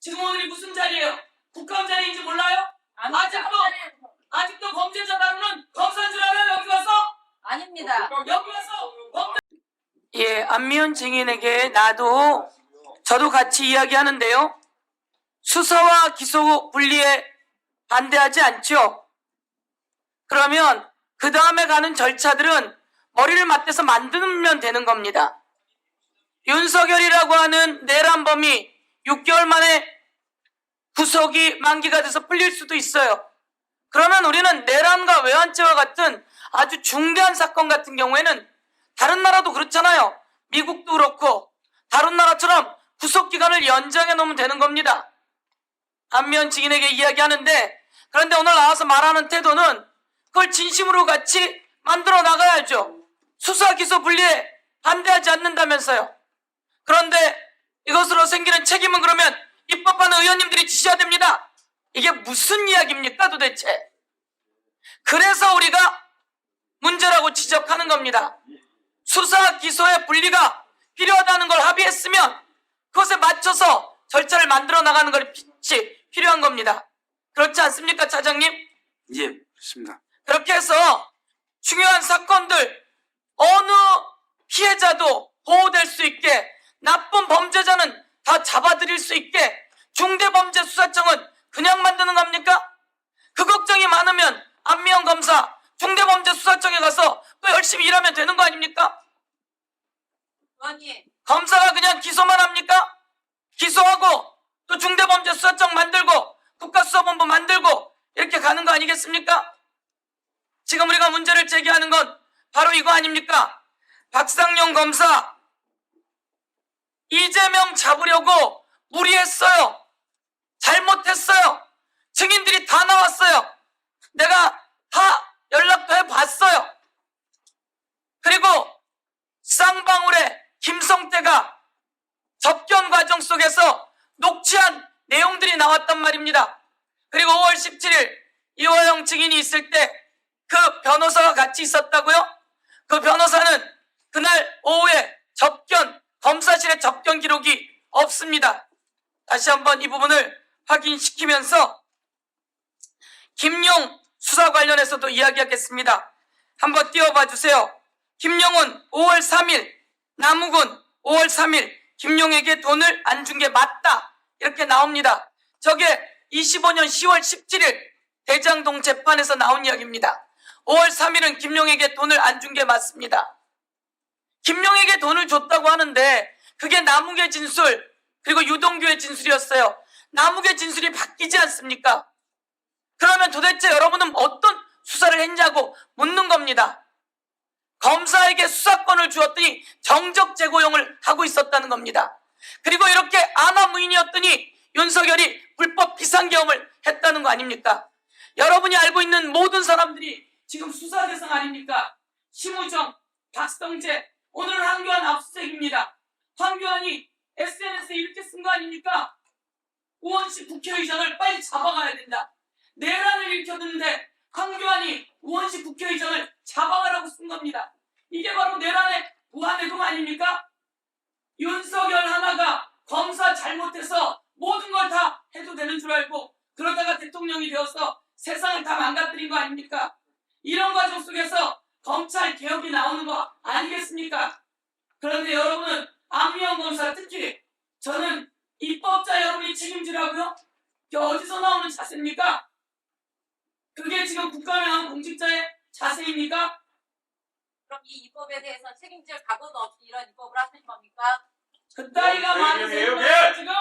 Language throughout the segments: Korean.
지금 오늘이 무슨 자리예요? 국감 자리인지 몰라요? 아직도 아직도 범죄자 다루는 검사인 줄 알아요? 여기 와서 아닙니다. 여기 와서 범죄... 예, 안미연 증인에게 나도 저도 같이 이야기하는데요. 수사와 기소 분리에 반대하지 않죠. 그러면 그 다음에 가는 절차들은 머리를 맞대서 만들면 되는 겁니다. 윤석열이라고 하는 내란범이 6개월 만에 구속이 만기가 돼서 풀릴 수도 있어요. 그러면 우리는 내란과 외환죄와 같은 아주 중대한 사건 같은 경우에는 다른 나라도 그렇잖아요. 미국도 그렇고 다른 나라처럼 구속 기간을 연장해 놓으면 되는 겁니다. 안면 증인에게 이야기하는데 그런데 오늘 나와서 말하는 태도는 그걸 진심으로 같이 만들어 나가야죠. 수사 기소 분리에 반대하지 않는다면서요. 그런데 이것으로 생기는 책임은 그러면 입법하는 의원님들이 지셔야 됩니다. 이게 무슨 이야기입니까 도대체? 그래서 우리가 문제라고 지적하는 겁니다. 수사 기소의 분리가 필요하다는 걸 합의했으면 그것에 맞춰서 절차를 만들어 나가는 것이 필요한 겁니다. 그렇지 않습니까, 차장님? 예, 그렇습니다. 그렇게 해서 중요한 사건들 어느 피해자도 보호될 수 있게 나쁜 범죄자는 다 잡아들일 수 있게 중대범죄수사청은 그냥 만드는 겁니까? 그 걱정이 많으면 안미영 검사 중대범죄수사청에 가서 또 열심히 일하면 되는 거 아닙니까? 의원님, 검사가 그냥 기소만 합니까? 기소하고 또 중대범죄수사청 만들고 국가수사본부 만들고 이렇게 가는 거 아니겠습니까? 지금 우리가 문제를 제기하는 건 바로 이거 아닙니까? 박상용 검사 이재명 잡으려고 무리했어요. 잘못했어요. 증인들이 다 나왔어요. 내가 다 연락도 해봤어요. 그리고 쌍방울의 김성태가 접견 과정 속에서 녹취한 내용들이 나왔단 말입니다. 그리고 5월 17일 이화영 증인이 있을 때 그 변호사가 같이 있었다고요? 그 변호사는 그날 오후에 접견, 검사실의 접견 기록이 없습니다. 다시 한번 이 부분을 확인시키면서 김용 수사 관련해서도 이야기하겠습니다. 한번 띄워봐 주세요. 김용은 5월 3일 남욱은 5월 3일 김용에게 돈을 안 준 게 맞다. 이렇게 나옵니다. 저게 25년 10월 17일 대장동 재판에서 나온 이야기입니다. 5월 3일은 김용에게 돈을 안 준 게 맞습니다. 김용에게 돈을 줬다고 하는데 그게 남욱의 진술 그리고 유동규의 진술이었어요. 남욱의 진술이 바뀌지 않습니까? 그러면 도대체 여러분은 어떤 수사를 했냐고 묻는 겁니다. 검사에게 수사권을 주었더니 정적 재고용을 하고 있었다는 겁니다. 그리고 이렇게 아나무인이었더니 윤석열이 불법 비상계엄을 했다는 거 아닙니까? 여러분이 알고 있는 모든 사람들이 지금 수사 대상 아닙니까? 심우정, 박성재, 오늘은 황교안 압수수색입니다. 황교안이 SNS에 이렇게 쓴 거 아닙니까? 우원식 국회의장을 빨리 잡아가야 된다. 내란을 일으켰는데 황교안이 우원식 국회의장을 잡아가라고 쓴 겁니다. 이게 바로 내란의 무한해동 아닙니까? 윤석열 하나가 검사 잘못해서 모든 걸 다 해도 되는 줄 알고 그러다가 대통령이 되어서 세상을 다 망가뜨린 거 아닙니까? 이런 과정 속에서 검찰 개혁이 나오는 거 아니겠습니까? 그런데 여러분은 안미영 검사 특히 저는 입법자 여러분이 책임지라고요? 이게 어디서 나오는 자세입니까? 그게 지금 국가명한 공직자의 자세입니까? 그럼 이 입법에 대해서 책임질 각오도 없이 이런 입법을 하신 겁니까? 그따위가 네, 말이 네, 되는 네, 거예요 네. 지금?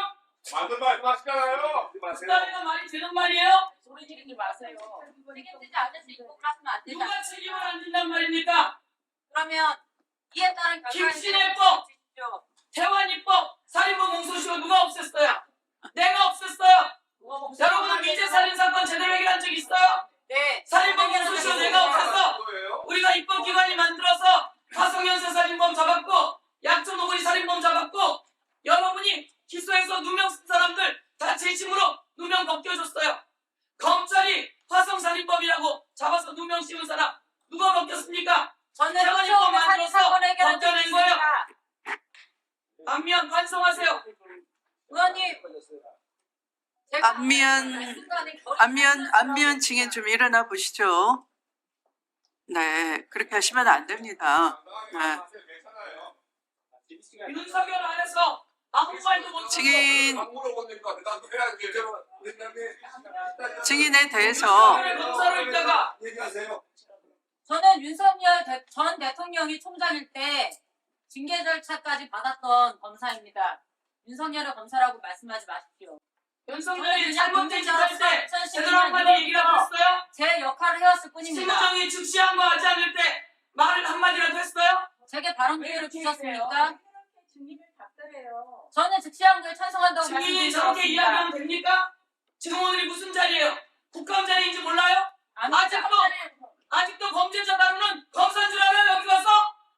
맞는 말 하시잖아요. 그따위가 말이 되는 말이에요? 소리 지르지 마세요. 책임지지 않으시 입법을 하시면 안 누가 진단 말입니까? 그러면 이에 따른! 주십시오. 태완이법 살인범 공소시효 누가 없앴어요? 내가 없앴어요. 여러분은 미제 살인 사건 제대로 해결한 적 있어요? 네. 살인범 공소시효 내가 없앴어. 우리가 입법기관이 만들어서 가성연쇄 살인범 잡았고 약촌 오거리 살인범 잡았고 여러분이 기소해서 누명 쓴 사람들 다 재심으로 누명 벗겨줬어요. 검찰이 화성살인범이라고 잡아서 누명 씌운 사람 누가 벗겼습니까? 저는 태완이법 처음에 살인 만들어서 사건을 해결한 적이 벗겨낸 거예요. 있습니다. 안면 반성하세요. 의원님 제가 안면- 안면 안면 증인 좀 일어나 보시죠. 네, 그렇게 하시면 안 됩니다. 네. 윤석열 안에서 아무 말도 못 증인. 증인에 대해서. 저는 윤석열 대- 전 대통령이 총장일 때 징계 절차까지 받았던 검사입니다. 윤석열의 검사라고 말씀하지 마십시오. 윤석열이 잘못된 짓 할 때 제대로 2012년 한마디 얘기라도 1월부터 했어요? 제 역할을 해왔을 뿐입니다. 심우정이 즉시한 거 하지 않을 때말 한마디라도 했어요? 제게 발언 기회를 주셨습니까? 증인을 답변해요. 저는 즉시한 거에 찬성한다고 증인이 저렇게 말씀드렸습니다. 이야기하면 됩니까? 지금 오늘이 무슨 자리예요? 국감 자리인지 몰라요? 아직도 아직도 범죄자 다루는 검사인 줄 알아요? 여기 와서?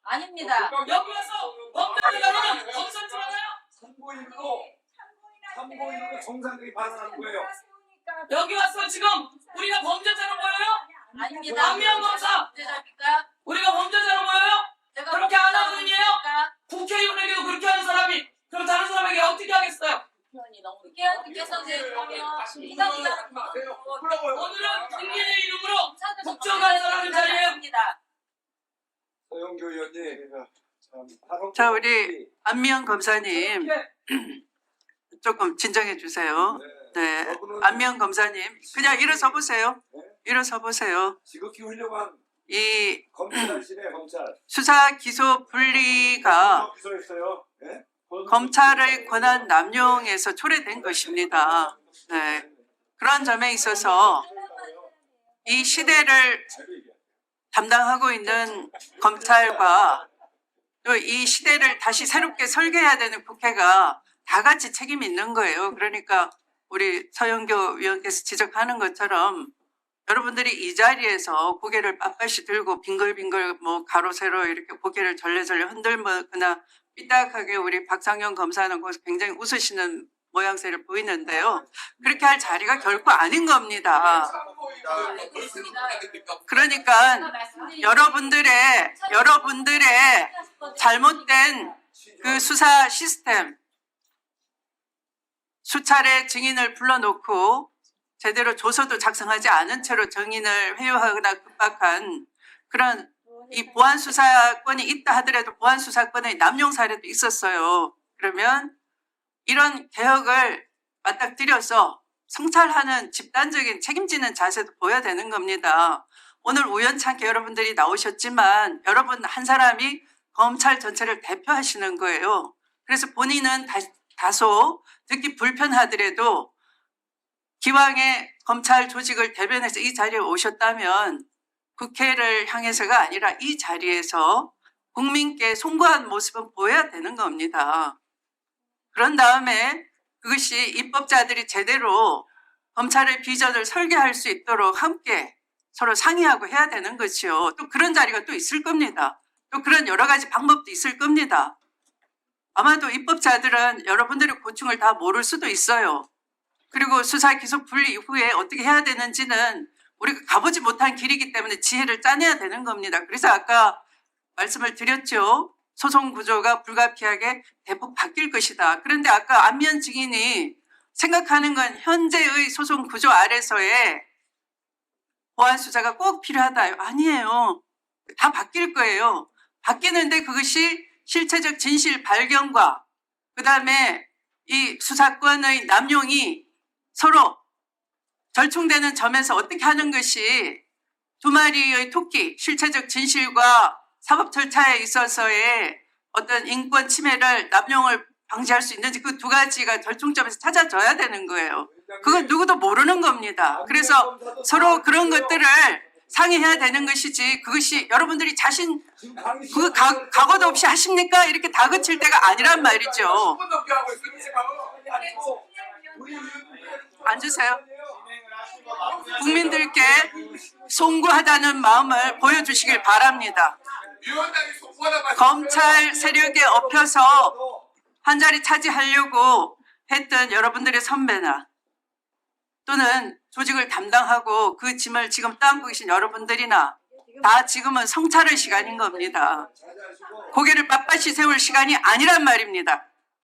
아닙니다. 여기 와서 범죄자 다루는 검사인 줄 알아요? 참고인으로 참고인으로 정상들이 반응하는 거예요. 여기 와서 지금 우리가 범죄자로 보여요? 아닙니다. 안면 검사! 범죄자입니까? 우리가 범죄자로 보여요? 제가 그렇게 안 하는? 보십니까? 국회의원에게도 그렇게 하는 사람이 그럼 다른 사람에게 어떻게 하겠어요? 국회의원이 너무 국회의원님께서는 그러면 이상이라는 오늘은 국민의 이름으로 검사들 국정한 사람의 자리예요. 합니다. 서영교 의원님. 자, 우리 안미영 검사님 조금 진정해 주세요. 네. 네, 안미영 검사님 그냥 일어서 보세요. 네. 일어서 보세요. 지극히 훌륭한 이 검찰이시네 검찰. 수사 기소 분리가 기소했어요. 네? 검찰의 권한 남용에서 초래된 것입니다. 네. 그런 점에 있어서 이 시대를 담당하고 있는 검찰과 또 이 시대를 다시 새롭게 설계해야 되는 국회가 다 같이 책임이 있는 거예요. 그러니까 우리 서영교 위원께서 지적하는 것처럼 여러분들이 이 자리에서 고개를 빳빳이 들고 빙글빙글 뭐 가로 세로 이렇게 고개를 절레절레 흔들거나 삐딱하게 우리 박상현 검사는 굉장히 웃으시는 모양새를 보이는데요. 그렇게 할 자리가 결코 아닌 겁니다. 그러니까 여러분들의 여러분들의 잘못된 그 수사 시스템 수차례 증인을 불러놓고 제대로 조서도 작성하지 않은 채로 증인을 회유하거나 급박한 그런 이 보안 수사권이 있다 하더라도 보안 수사권의 남용 사례도 있었어요. 그러면 이런 개혁을 맞닥뜨려서 성찰하는 집단적인 책임지는 자세도 보여야 되는 겁니다. 오늘 우연찮게 여러분들이 나오셨지만 여러분 한 사람이 검찰 전체를 대표하시는 거예요. 그래서 본인은 다, 다소 듣기 불편하더라도 기왕에 검찰 조직을 대변해서 이 자리에 오셨다면 국회를 향해서가 아니라 이 자리에서 국민께 송구한 모습은 보여야 되는 겁니다. 그런 다음에 그것이 입법자들이 제대로 검찰의 비전을 설계할 수 있도록 함께 서로 상의하고 해야 되는 거지요. 또 그런 자리가 또 있을 겁니다. 또 그런 여러 가지 방법도 있을 겁니다. 아마도 입법자들은 여러분들의 고충을 다 모를 수도 있어요. 그리고 수사 기소 분리 이후에 어떻게 해야 되는지는 우리가 가보지 못한 길이기 때문에 지혜를 짜내야 되는 겁니다. 그래서 아까 말씀을 드렸죠. 소송 구조가 불가피하게 대폭 바뀔 것이다. 그런데 아까 안면 증인이 생각하는 건 현재의 소송 구조 아래서의 보안 수사가 꼭 필요하다. 아니에요. 다 바뀔 거예요. 바뀌는데 그것이 실체적 진실 발견과 그 다음에 이 수사권의 남용이 서로 절충되는 점에서 어떻게 하는 것이 두 마리의 토끼 실체적 진실과 사법 절차에 있어서의 어떤 인권 침해를 남용을 방지할 수 있는지 그 두 가지가 절충점에서 찾아져야 되는 거예요. 그건 누구도 모르는 겁니다. 그래서 서로 그런 것들을 상의해야 되는 것이지 그것이 여러분들이 자신 그 가, 각오도 없이 하십니까? 이렇게 다그칠 때가 아니란 말이죠. 앉으세요. 국민들께 송구하다는 마음을 보여주시길 바랍니다. 검찰 세력에 엎혀서 한 자리 차지하려고 했던 여러분들의 선배나 또는 조직을 담당하고 그 짐을 지금 떠안고 계신 여러분들이나 다 지금은 성찰의 시간인 겁니다. 고개를 빳빳이 세울 시간이 아니란 말입니다.